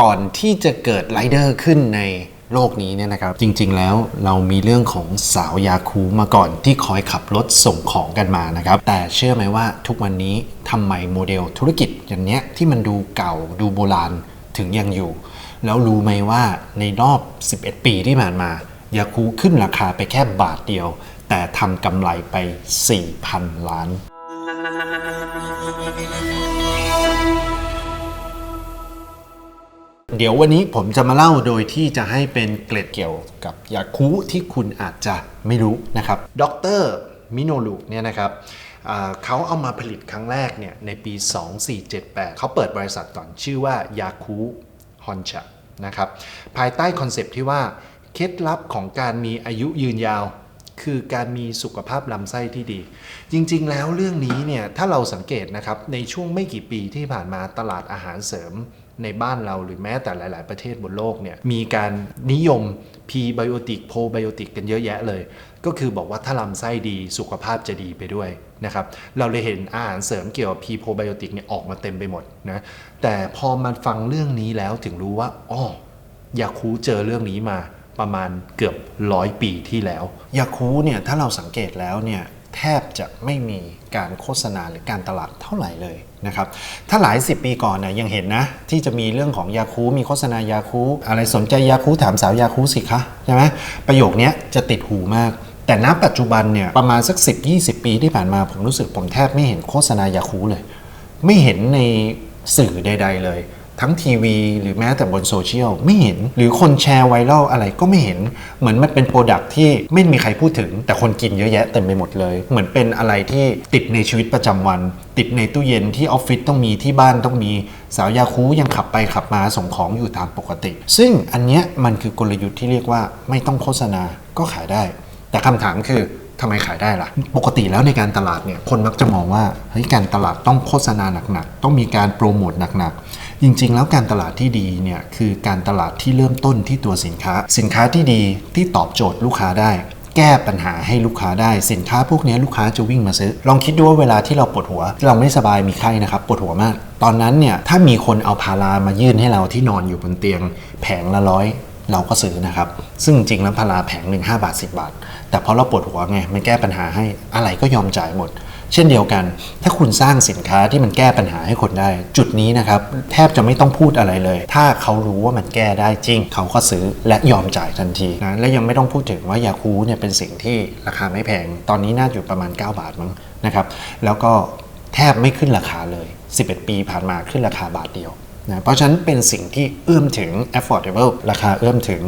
ก่อนที่จะเกิดไรเดอร์ขึ้นในโลกนี้เนี่ยนะครับ จริง ๆ แล้วเรามีเรื่องของสาวยาคูมาก่อนที่คอยขับรถส่งของกันมานะครับ แต่เชื่อไหมว่าทุกวันนี้ทำไมโมเดลธุรกิจอย่างเนี้ยที่มันดูเก่าดูโบราณถึงยังอยู่ แล้วรู้ไหมว่าในรอบ 11 ปีที่ผ่านมายาคูขึ้นราคาไปแค่บาทเดียว แต่ทำกำไรไป 4,000 ล้าน เดี๋ยววันนี้ผมจะมาเล่าโดยที่จะให้เป็นเกร็ดเกี่ยวกับยาคูที่คุณอาจจะไม่รู้นะครับดรมิโนลุเนี่ยนะครับเขาเอามาผลิตครั้งแรกเนี่ยในปี 2478 เขาเปิดบริษัทก่อนชื่อว่ายาคูฮอนชะนะครับภายใต้คอนเซปที่ว่าเคล็ดลับของการมีอายุยืนยาว คือการมีสุขภาพลำไส้ที่ดี จริงๆแล้วเรื่องนี้เนี่ยถ้าเราสังเกตนะครับในช่วงไม่กี่ปีที่ผ่านมาตลาดอาหารเสริม ในบ้านเราหรือแม้แต่หลาย ๆ ประเทศบนโลกเนี่ยมีการนิยม P-biotic Probiotic กันเยอะแยะเลย ก็คือบอกว่าถ้าลำไส้ดีสุขภาพจะดีไปด้วยนะครับเราเลยเห็นอาหารเสริมเกี่ยวกับ P-probiotic เนี่ยออกมาเต็มไปหมดนะแต่พอมาฟังเรื่องนี้แล้วถึงรู้ว่าอ๋อยาคูเจอเรื่องนี้มาประมาณเกือบร้อยปีที่แล้ว ยาคูเนี่ยถ้าเราสังเกตแล้วเนี่ย แทบจะไม่มีการโฆษณาหรือการตลาดเท่าไหร่เลยนะครับถ้าหลายสิบปีก่อนนี่ยยังเห็นนะ ที่จะมีเรื่องของยาคูมีโฆษณายาคูอะไรสนใจยาคูถามสาวยาคูสิคะใช่ไหมประโยคนี้จะติดหูมาก แต่ณปัจจุบันเนี่ยประมาณสัก 10-20 ปีที่ผ่านมาผมรู้สึกผมแทบไม่เห็นโฆษณายาคูเลย ไม่เห็นในสื่อใด ๆ เลย ทั้งทีวี หรือแม้แต่บนโซเชียลไม่เห็น หรือคนแชร์ไวรัลอะไรก็ไม่เห็น เหมือนมันเป็นโปรดักที่ไม่มีใครพูดถึง แต่คนกินเยอะแยะเต็มไปหมดเลย เหมือนเป็นอะไรที่ติดในชีวิตประจำวัน ติดในตู้เย็นที่ออฟฟิศต้องมีที่บ้านต้องมีสาวยาคูยังขับไปขับมาส่งของอยู่ตามปกติ ซึ่งอันเนี้ยมันคือกลยุทธ์ที่เรียกว่าไม่ต้องโฆษณาก็ขายได้ แต่คำถามคือทำไมขายได้ล่ะ ปกติแล้วในการตลาดเนี่ยคนมักจะมองว่าเฮ้ยการตลาดต้องโฆษณาหนักๆ ต้องมีการโปรโมทหนักๆ จริง ๆ แล้วการตลาดที่ดีเนี่ยคือการตลาดที่เริ่มต้นที่ตัวสินค้า สินค้าที่ดีที่ตอบโจทย์ลูกค้าได้ แก้ปัญหาให้ลูกค้าได้สินค้าพวกนี้ลูกค้าจะวิ่งมาซื้อ ลองคิดดูว่าเวลาที่เราปวดหัว เราไม่สบายมีไข้นะครับปวดหัวมาก ตอนนั้นเนี่ยถ้ามีคนเอาพารามายื่นให้เราที่นอนอยู่บนเตียง แผงละร้อยเราก็ซื้อนะครับ ซึ่งจริงแล้วพาราแผงหนึ่ง5บาท 10 บาท แต่พอเราปวดหัวไง มันแก้ปัญหาให้อะไรก็ยอมจ่ายหมด เช่นเดียวกัน ถ้าคุณสร้างสินค้าที่มันแก้ปัญหาให้คนได้ จุดนี้นะครับแทบจะไม่ต้องพูดอะไรเลย ถ้าเขารู้ว่ามันแก้ได้จริง เขาก็ซื้อและยอมจ่ายทันทีนะและยังไม่ต้องพูดถึงว่ายาคูเนี่ยเป็นสิ่งที่ราคาไม่แพง ตอนนี้น่าอยู่ประมาณ 9 บาทมั้งนะครับแล้วก็แทบไม่ขึ้นราคาเลย 11 ปีผ่านมาขึ้นราคาบาทเดียวนะเพราะฉะนั้นเป็นสิ่งที่เอื้อมถึง affordable ราคาเอื้อมถึง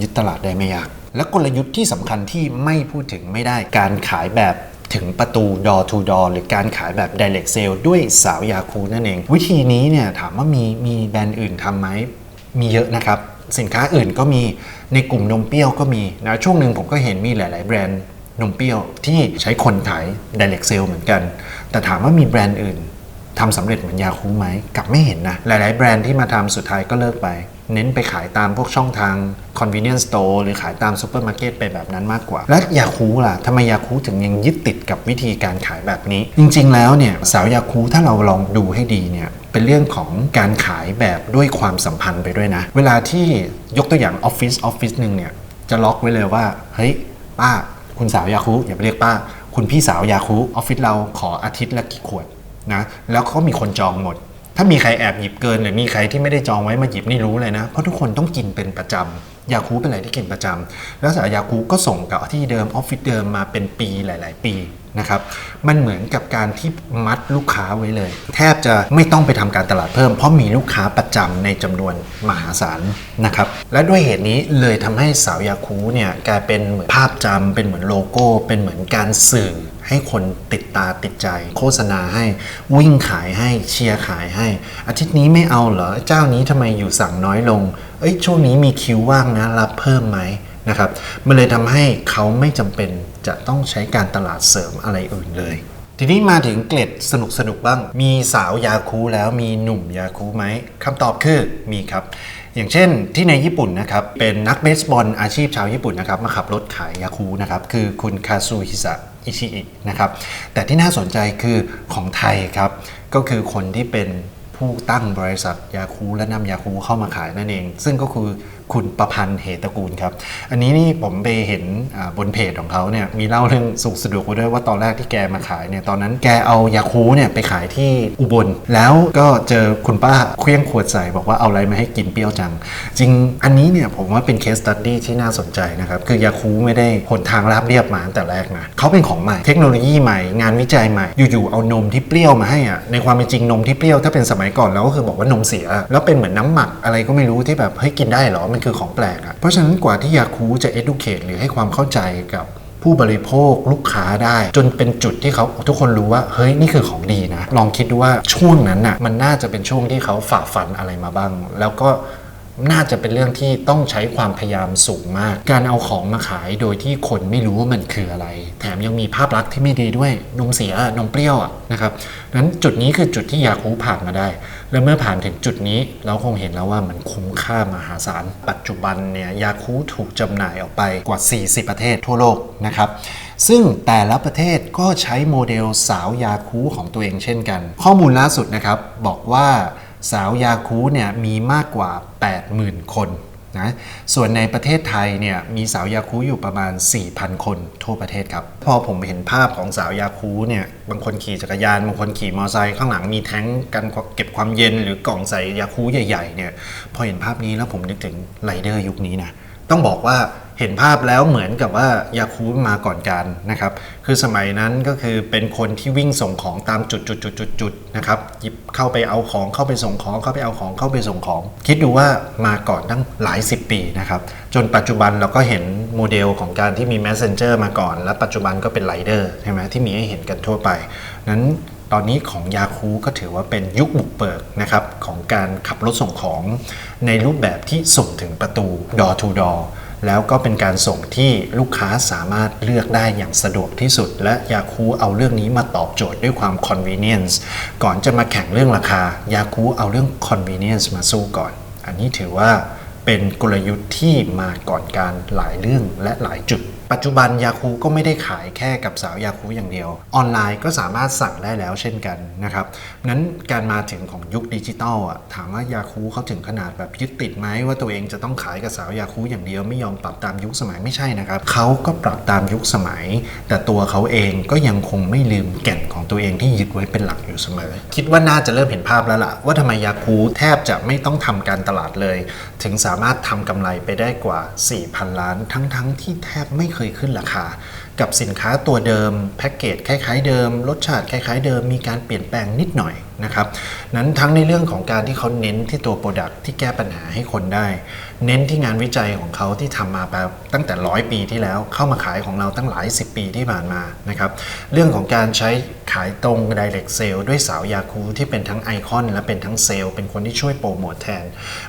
ยึดตลาดได้ไม่ยาก และกลยุทธ์ที่สำคัญที่ไม่พูดถึงไม่ได้การขายแบบ ถึงประตู door to door หรือการขายแบบ direct sale ด้วยสาวยาคูนั่นเอง วิธีนี้เนี่ยถามว่ามีมีแบรนด์อื่นทำไหมมีเยอะนะครับ สินค้าอื่นก็มีในกลุ่มนมเปรี้ยวก็มีนะช่วงหนึ่งผมก็เห็นมีหลาย ๆ แบรนด์นมเปรี้ยวที่ใช้คนขาย direct sale เหมือนกัน แต่ถามว่ามีแบรนด์อื่นทำสำเร็จเหมือนยาคูไหมกลับไม่เห็นนะหลาย ๆ แบรนด์ที่มาทำสุดท้ายก็เลิกไป เน้นไปขายตามพวกช่องทาง convenience store หรือขายตามซูเปอร์มาร์เก็ตไปแบบนั้นมากกว่า และยาคูล่ะทำไมยาคูถึงยังยึดติดกับวิธีการขายแบบนี้ จริง ๆ แล้วเนี่ยสาวยาคูถ้าเราลองดูให้ดีเนี่ยเป็นเรื่องของการขายแบบด้วยความสัมพันธ์ไปด้วยนะ เวลาที่ยกตัวอย่างออฟฟิศออฟฟิศหนึ่งเนี่ยจะล็อกไว้เลยว่าเฮ้ยป้า คุณสาวยาคูอย่าไปเรียกป้า คุณพี่สาวยาคูออฟฟิศเราขออาทิตย์ละกี่ขวดนะแล้วก็มีคนจองหมด ถ้ามีใครแอบหยิบเกินหรือมีใครที่ไม่ได้จองไว้มาหยิบนี่รู้เลยนะ เพราะทุกคนต้องกินเป็นประจำ ยาคูเป็นอะไรที่กินประจำแล้วสายยาคูก็ส่งกับที่เดิมออฟฟิศเดิมมาเป็นปีหลาย ๆ ปีนะครับมันเหมือนกับการที่มัดลูกค้าไว้เลย แทบจะไม่ต้องไปทำการตลาดเพิ่ม เพราะมีลูกค้าประจำในจำนวนมหาศาลนะครับและด้วยเหตุนี้เลยทำให้สาวยาคูเนี่ยกลายเป็นเหมือนภาพจำเป็นเหมือนโลโก้ เป็นเหมือนการสื่อให้คนติดตาติดใจ โฆษณาให้วิ่งขายให้เชียร์ขายให้ อาทิตย์นี้ไม่เอาเหรอเจ้านี้ทำไมอยู่สั่งน้อยลง เอ้ยช่วงนี้มีคิวว่างนะรับเพิ่มไหมนะครับมันเลยทำให้เขาไม่จำเป็นจะต้องใช้การตลาดเสริมอะไรอื่นเลย ทีนี้มาถึงเกล็ดสนุกสนุกบ้าง มีสาวยาคูแล้วมีหนุ่มยาคูไหมคำตอบคือมีครับ อย่างเช่นที่ในญี่ปุ่นนะครับ เป็นนักเบสบอลอาชีพชาวญี่ปุ่นนะครับ มาขับรถขายยาคูนะครับ คือคุณคาซูฮิสะอิชิอินะครับ แต่ที่น่าสนใจคือของไทยครับ ก็คือคนที่เป็น ผู้ตั้งบริษัทยาคูและนำยาคูเข้ามาขายนั่นเอง ซึ่งก็คือ คุณประพันธ์เหตตระกูลครับ อันนี้นี่ผมไปเห็นบนเพจของเขาเนี่ยมีเล่าเรื่องสุขสะดวกไว้ด้วยว่าตอนแรกที่แกมาขายเนี่ยตอนนั้นแกเอายาคูเนี่ยไปขายที่อุบล แล้วก็เจอคุณป้าเคลี้ยงขวดใส่บอกว่าเอาอะไรมาให้กินเปรี้ยวจัง จริงอันนี้เนี่ยผมว่าเป็นเคสตัดดี้ที่น่าสนใจนะครับ คือยาคูไม่ได้หนทางราบเรียบมาตั้งแต่แรกนะเขาเป็นของใหม่เทคโนโลยีใหม่งานวิจัยใหม่อยู่ๆเอานมที่เปรี้ยวมาให้อะในความเป็นจริงนมที่เปรี้ยวถ้าเป็นสมัยก่อนเราก็คือบอกว่านมเสีย แล้วเป็นเหมือนน้ำหมักอะไรก็ไม่รู้ที่แบบเฮ้ยกินได้หรอมันคือของแปลกอะเพราะฉะนั้นกว่าที่ยาคูจะ educate หรือให้ความเข้าใจกับผู้บริโภคลูกค้าได้ จนเป็นจุดที่เขาทุกคนรู้ว่า เฮ้ย นี่คือของดีนะ ลองคิดดูว่าช่วงนั้นน่ะมันน่าจะเป็นช่วงที่เขาฝ่าฟันอะไรมาบ้าง แล้วก็ น่าจะเป็นเรื่องที่ต้องใช้ความพยายามสูงมาก การเอาของมาขายโดยที่คนไม่รู้ว่ามันคืออะไร แถมยังมีภาพลักษณ์ที่ไม่ดีด้วย นมเสีย นมเปรี้ยวนะครับนั้นจุดนี้คือจุดที่ยาคูผ่านมาได้ แล้วเมื่อผ่านถึงจุดนี้เราคงเห็นแล้วว่ามันคุ้มค่ามหาศาล ปัจจุบันเนี่ยยาคูถูกจำหน่ายออกไปกว่า 40 ประเทศทั่วโลกนะครับซึ่งแต่ละประเทศก็ใช้โมเดลสาวยาคูของตัวเองเช่นกัน ข้อมูลล่าสุดนะครับบอกว่า สาวยาคูเนี่ยมีมากกว่า 80,000 คนนะส่วนในประเทศไทยเนี่ยมีสาวยาคูอยู่ประมาณ 4,000 คนทั่วประเทศครับ พอผมเห็นภาพของสาวยาคูเนี่ยบางคนขี่จักรยาน บางคนขี่มอเตอร์ไซค์ข้างหลังมีแท้งกันเก็บความเย็นหรือกล่องใส่ยาคูใหญ่ๆเนี่ยพอเห็นภาพนี้แล้วผมนึกถึงไรเดอร์ยุคนี้นะต้องบอกว่า เห็นภาพแล้วเหมือนกับว่ายาคูมาก่อนการนะครับ คือสมัยนั้นก็คือเป็นคนที่วิ่งส่งของตามจุดจุดจุดจุดจุดนะครับหยิบเข้าไปเอาของเข้าไปส่งของเข้าไปเอาของเข้าไปส่งของ คิดดูว่ามาก่อนตั้งหลายสิบปีนะครับ จนปัจจุบันเราก็เห็นโมเดลของการที่มี messenger มาก่อน และปัจจุบันก็เป็นไรเดอร์ใช่ไหมที่มีให้เห็นกันทั่วไป นั้นตอนนี้ของยาคูก็ถือว่าเป็นยุคบุกเบิกนะครับของการขับรถส่งของในรูปแบบที่ส่งถึงประตู door to door แล้วก็เป็นการส่งที่ลูกค้าสามารถเลือกได้อย่างสะดวกที่สุด และยาคูเอาเรื่องนี้มาตอบโจทย์ด้วยความ convenience ก่อนจะมาแข่งเรื่องราคายาคูเอาเรื่อง convenience มาสู้ก่อน อันนี้ถือว่าเป็นกลยุทธ์ที่มาก่อนการหลายเรื่องและหลายจุด ปัจจุบันยาคูก็ไม่ได้ขายแค่กับสาวยาคูอย่างเดียว ออนไลน์ก็สามารถสั่งได้แล้วเช่นกันนะครับนั้นการมาถึงของยุคดิจิตอลอะถามว่ายาคูเขาถึงขนาดแบบยึดติดไหมว่าตัวเองจะต้องขายกับสาวยาคูอย่างเดียวไม่ยอมปรับตามยุคสมัยไม่ใช่นะครับเขาก็ปรับตามยุคสมัย แต่ตัวเขาเองก็ยังคงไม่ลืมแก่นของตัวเองที่ยึดไว้เป็นหลักอยู่เสมอ คิดว่าน่าจะเริ่มเห็นภาพแล้วล่ะ ว่าทำไมยาคูแทบจะไม่ต้องทำการตลาดเลย ถึงสามารถทำกำไรไปได้กว่า 4,000 ล้าน ทั้งๆที่แทบไม่เคยขึ้นราคา กับสินค้าตัวเดิมแพ็กเกจคล้ายๆเดิม รสชาติคล้ายๆเดิมมีการเปลี่ยนแปลงนิดหน่อยนะครับนั้นทั้งในเรื่องของการที่เขาเน้นที่ตัวโปรดักที่แก้ปัญหาให้คนได้ เน้นที่งานวิจัยของเขาที่ทำมาแบบตั้งแต่ร้อยปีที่แล้วเข้ามาขายของเราตั้งหลายสิบปีที่ผ่านมานะครับเรื่องของการใช้ขายตรง direct sale ด้วยสาวยาคูที่เป็นทั้งไอคอน และเป็นทั้งเซลล์เป็นคนที่ช่วยโปรโมทแทน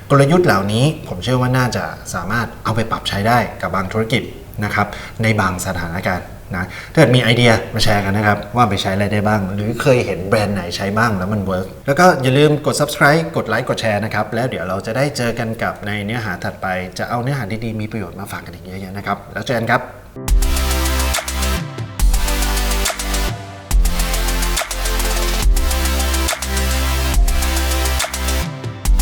กลยุทธ์เหล่านี้ผมเชื่อว่าน่าจะสามารถเอาไปปรับใช้ได้กับบางธุรกิจ นะครับในบางสถานการณ์นะถ้าเกิดมีไอเดียมาแชร์กันนะครับ ว่าไปใช้อะไรได้บ้าง หรือเคยเห็นแบรนด์ไหนใช้บ้างแล้วมันเวิร์กแล้วก็อย่าลืมกด subscribe กดไลค์กดแชร์นะครับ แล้วเดี๋ยวเราจะได้เจอกันกับในเนื้อหาถัดไป จะเอาเนื้อหาดีๆมีประโยชน์มาฝากกันอีกเยอะๆนะครับ แล้วเจอกันครับ